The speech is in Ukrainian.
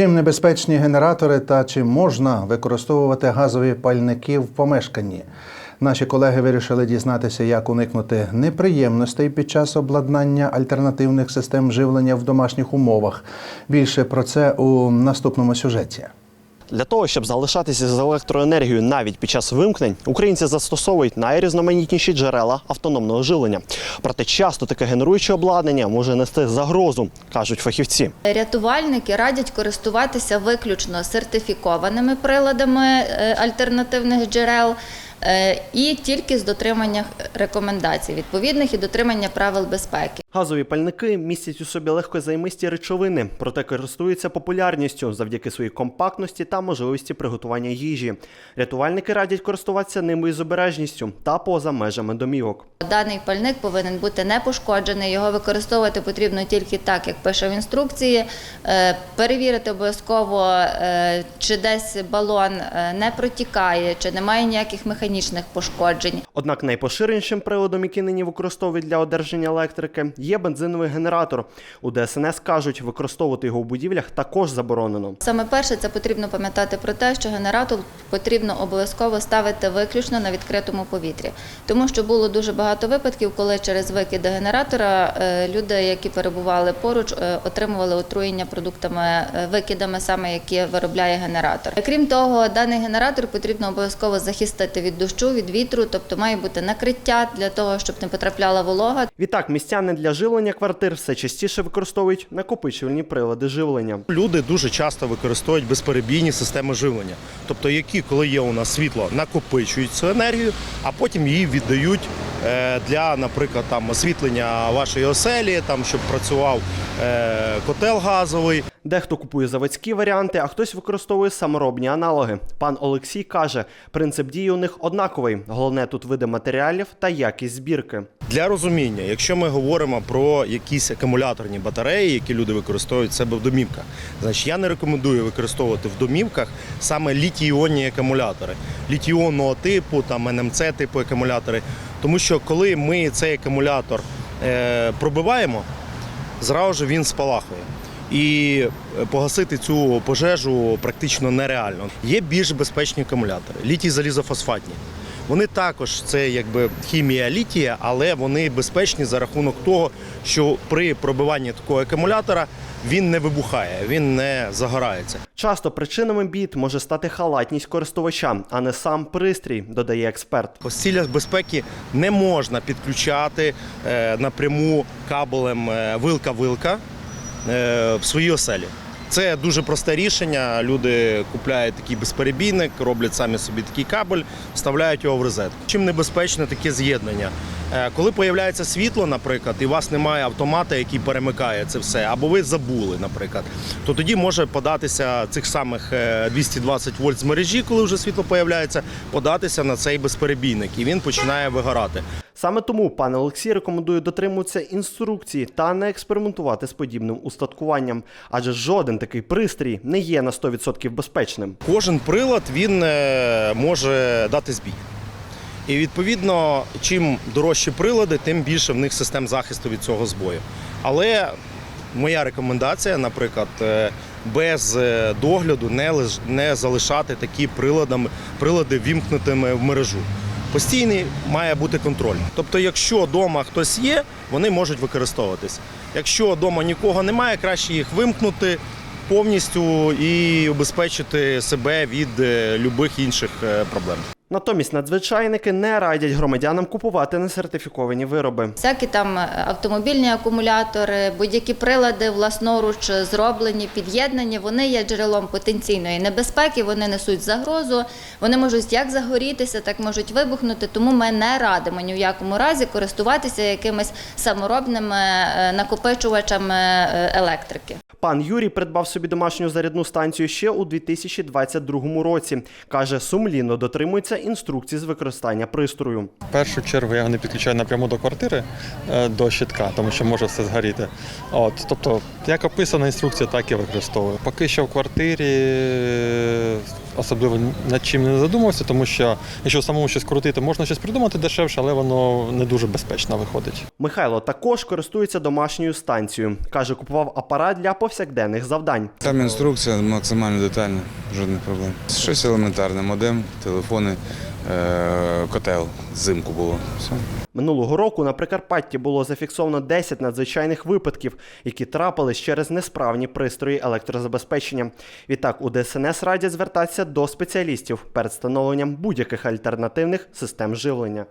Чим небезпечні генератори та чи можна використовувати газові пальники в помешканні? Наші колеги вирішили дізнатися, як уникнути неприємностей під час обладнання альтернативних систем живлення в домашніх умовах. Більше про це у наступному сюжеті. Для того, щоб залишатися з електроенергією навіть під час вимкнень, українці застосовують найрізноманітніші джерела автономного живлення. Проте часто таке генеруюче обладнання може нести загрозу, кажуть фахівці. Рятувальники радять користуватися виключно сертифікованими приладами е, альтернативних джерел і тільки з дотриманням рекомендацій відповідних і дотримання правил безпеки. Газові пальники містять у собі легкозаймисті речовини, проте користуються популярністю завдяки своїй компактності та можливості приготування їжі. Рятувальники радять користуватися ними із обережністю та поза межами домівок. Даний пальник повинен бути не пошкоджений. Його використовувати потрібно тільки так, як пише в інструкції. Е, Перевірити обов'язково, е, чи десь балон е, не протікає, чи немає ніяких механічних пошкоджень. Однак найпоширенішим приладом, який нині використовують для одержання електрики, є бензиновий генератор. У ДСНС кажуть, використовувати його в будівлях також заборонено. Саме перше, це потрібно пам'ятати про те, що генератор потрібно обов'язково ставити виключно на відкритому повітрі, тому що було дуже багато випадків, коли через викиди генератора е, люди, які перебували поруч, е, отримували отруєння продуктами, е, викидами, саме які виробляє генератор. Крім того, даний генератор потрібно обов'язково захистити від дощу, від вітру, тобто має бути накриття для того, щоб не потрапляла волога. Відтак, містяни для живлення квартир все частіше використовують накопичувальні прилади живлення. Люди дуже часто використовують безперебійні системи живлення, тобто які, коли є у нас світло, накопичують цю енергію, а потім її віддають е, для, наприклад, там освітлення вашої оселі, там щоб працював е, котел газовий. Дехто купує заводські варіанти, а хтось використовує саморобні аналоги. Пан Олексій каже, принцип дії у них однаковий. Головне тут види матеріалів та якість збірки. Для розуміння, якщо ми говоримо про якісь акумуляторні батареї, які люди використовують в себе в домівках, значить я не рекомендую використовувати в домівках саме літій-іонні акумулятори, літій-іонного типу, там НМЦ типу акумулятори. Тому що коли ми цей акумулятор е, пробиваємо, зразу ж він спалахує. І е, погасити цю пожежу практично нереально. Є більш безпечні акумулятори, літій залізофосфатні. Вони також це якби хімія літія, але вони безпечні за рахунок того, що при пробиванні такого акумулятора він не вибухає, він не загорається. Часто причинами бід може стати халатність користувача, а не сам пристрій, додає експерт. По цілях безпеки не можна підключати е, напряму кабелем е, вилка-вилка в своїй оселі. Це дуже просте рішення. Люди купляють такий безперебійник, роблять самі собі такий кабель, вставляють його в розетку. Чим небезпечне таке з'єднання? Е, Коли появляється світло, наприклад, і у вас немає автомата, який перемикає це все, або ви забули, наприклад, то тоді може податися цих самих е, 220 вольт з мережі, коли вже світло появляється, податися на цей безперебійник, і він починає вигорати. Саме тому пан Олексій рекомендує дотримуватися інструкції та не експериментувати з подібним устаткуванням, адже жоден такий пристрій не є на 100% безпечним. Кожен прилад він е, може дати збій. І відповідно, чим дорожчі прилади, тим більше в них систем захисту від цього збою. Але моя рекомендація, наприклад, е, без е, догляду не, лиш- не залишати такі прилади вімкнутими в мережу. Постійний має бути контроль. Тобто, якщо вдома хтось є, вони можуть використовуватись. Якщо вдома нікого немає, краще їх вимкнути повністю і убезпечити себе від е, любих інших е, проблем. Натомість надзвичайники не радять громадянам купувати несертифіковані вироби. Всякі там е, автомобільні акумулятори, будь-які прилади власноруч зроблені, під'єднані, вони є джерелом потенційної небезпеки, вони несуть загрозу, вони можуть як загорітися, так можуть вибухнути. Тому ми не радимо ні в якому разі користуватися якимись саморобними е, накопичувачами е, електрики. Пан Юрій придбав собі домашню зарядну станцію ще у 2022 році. Каже, сумлінно дотримується інструкцій з використання пристрою. В першу чергу я не підключаю напряму до квартири е, до щитка, тому що може все згоріти. От, тобто, як описана інструкція, так і використовую. Поки що в квартирі е, особливо над чим не задумався, тому що якщо самому щось крутити, можна щось придумати дешевше, але воно не дуже безпечно виходить. Михайло також користується домашньою станцією. Каже, купував апарат для повсякденних завдань. Там інструкція максимально детальна, жодних проблем. Щось елементарне, модем, телефони, е- котел, зимку було. Все. Минулого року на Прикарпатті було зафіксовано 10 надзвичайних випадків, які трапились через несправні пристрої електрозабезпечення. Відтак у ДСНС радять звертатися до спеціалістів перед встановленням будь-яких альтернативних систем живлення.